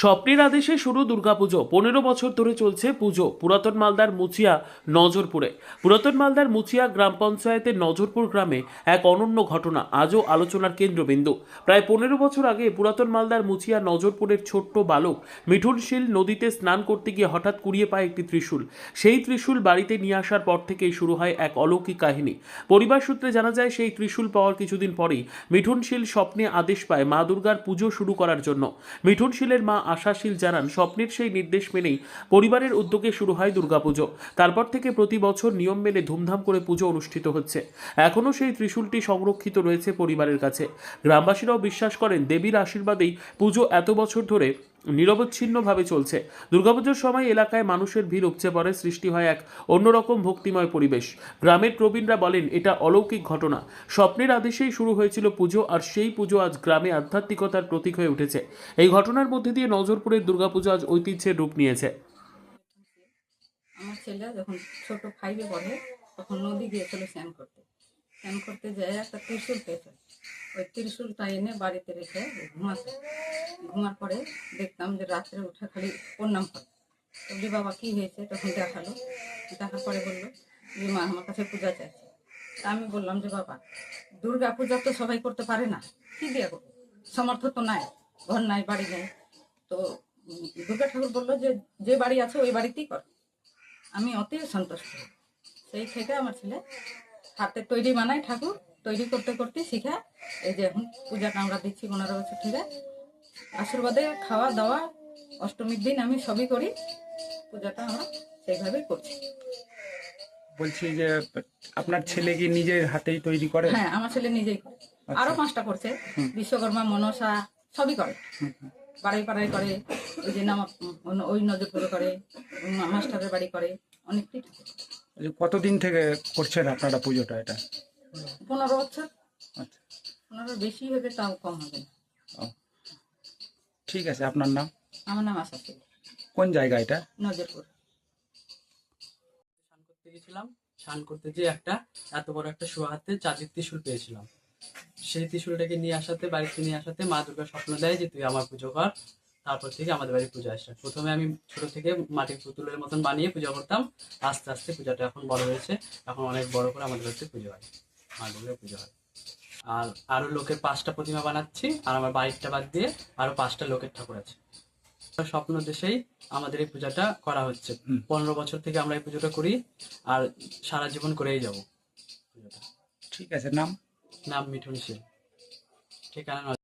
স্বপ্নের আদেশে শুরু দুর্গাপুজো। পনেরো বছর ধরে চলছে পুজো। পুরাতন মালদার মুচিয়া নজরপুরে। পুরাতন মালদার মুচিয়া গ্রাম পঞ্চায়েতের নজরপুর গ্রামে এক অনন্য ঘটনা। আজও আলোচনার কেন্দ্রবিন্দু। প্রায় পনেরো বছর আগে পুরাতন মালদার মুচিয়া নজরপুরের ছোট্ট বালক মিঠুনশীল নদীতে স্নান করতে গিয়ে হঠাৎ কুড়িয়ে পায় একটি ত্রিশূল। সেই ত্রিশূল বাড়িতে নিয়ে আসার পর থেকেই শুরু হয় এক অলৌকিক কাহিনী। পরিবার সূত্রে জানা যায়, সেই ত্রিশূল পাওয়ার কিছুদিন পরেই মিঠুনশীল স্বপ্নে আদেশ পায় মা দুর্গার পুজো শুরু করার জন্য। মিঠুনশীলের মা আশাশীল জানান, স্বপ্নের সেই নির্দেশ মেনেই পরিবারের উদ্যোগে শুরু হয় দুর্গাপুজো। তারপর থেকে প্রতি বছর নিয়ম মেনে ধুমধাম করে পুজো অনুষ্ঠিত হচ্ছে। এখনও সেই ত্রিশূলটি সংরক্ষিত রয়েছে পরিবারের কাছে। গ্রামবাসীরাও বিশ্বাস করেন, দেবীর আশীর্বাদেই পুজো এত বছর ধরে নিরবচ্ছিন্নভাবে চলছে। দুর্গাপুজোর সময় এলাকায় মানুষের ভিড় উপচে পড়ে, সৃষ্টি হয় এক অন্যরকম ভক্তিময় পরিবেশ। গ্রামের প্রবীণরা বলেন, এটা অলৌকিক ঘটনা। স্বপ্নের আদেশেই শুরু হয়েছিল পুজো, আর সেই পুজো আজ গ্রামে আধ্যাত্মিকতার প্রতীক হয়ে উঠেছে। এই ঘটনার মধ্যে দিয়ে নজরপুরের দুর্গাপুজো আজ ঐতিহ্যের রূপ নিয়েছে। আমার ছেলে যখন ছোট ফাইভে পড়ে, তখন নদী গিয়েছিল স্নান করতে। স্নান করতে যেয়ে একটা ত্রিশূল পেয়েছে। ওই ত্রিশূলটা এনে বাড়িতে রেখে ঘুমাতে ঘুমার পরে দেখতাম যে রাত্রে উঠে খালি প্রণাম করে। বলি বাবা, কী হয়েছে? তখন দেখাল। দেখার পরে বলল যে, মা, আমার কাছে পূজা চাইছে। তা আমি বললাম যে, বাবা, দুর্গা পূজা তো সবাই করতে পারে না। কি দিয়ে সমর্থ তো নাই, ঘর নাই, বাড়ি নেই। তো দুর্গা ঠাকুর বলল যে যে বাড়ি আছে, ওই বাড়িতেই কর। আমি অতি সন্তুষ্ট। সেই থেকে আমার ছেলে হাতে তৈরি বানায় ঠাকুর তৈরি করতে করতে শিখা এই যে এখন পূজাটা আমরা দিচ্ছি পনেরো বছর থেকে। আশীর্বাদে খাওয়া দাওয়া অষ্টমীর দিন আমি সবই করি পূজাটা আমরা সেইভাবেই করছি। বলছি যে আপনার ছেলে কি নিজের হাতেই তৈরি করে? হ্যাঁ আমার ছেলে নিজেই করে। আরও পাঁচটা করছে বিশ্বকর্মা মনসা সবই করে। পাড়ায় পাড়ায় করে ওই যে নাম ওই নজরপুরে করে মাস্টারের বাড়ি করে অনেকটাই। কতদিন থেকে করছেন আপনারা পুজোটা এটা? পনেরো বছর। আচ্ছা। পনেরো বেশি হবে তাও কম হবে না। ঠিক আছে আপনার নাম? আমার নাম আশা কোন জায়গা এটা? নজরপুর। স্নান করতে গেছিলাম। স্নান করতে যে একটা এত বড় একটা শোয়া হাতে চাঁদের ত্রিশূল পেয়েছিলাম। সেই ত্রিশুলটাকে নিয়ে আসাতে বাড়িতে নিয়ে আসাতে মা দুর্গা স্বপ্ন দেয় যে তুই আমার পুজো কর তারপর থেকে আমাদের বাড়ি পূজা আসে। প্রথমে আমি ছোট থেকে মাটির পুতুলের মতন বানিয়ে পূজা করতাম। আস্তে আস্তে পূজাটা এখন বড় হয়েছে। এখন অনেক বড় করে আমাদের বাড়িতে পুজো হয়। মা দুর্গার পুজো হয়। আর আরও লোকের পাঁচটা প্রতিমা বানাচ্ছি। আর আমার বাড়িটা বাদ দিয়ে আরও পাঁচটা লোকের ঠাকুর আছে। স্বপ্ন দেশেই আমাদের এই পূজাটা করা হচ্ছে। পনেরো বছর থেকে আমরা এই পুজোটা করি। আর সারা জীবন করেই যাব ঠিক আছে নাম? নাম মিঠুন শীল ঠিকানা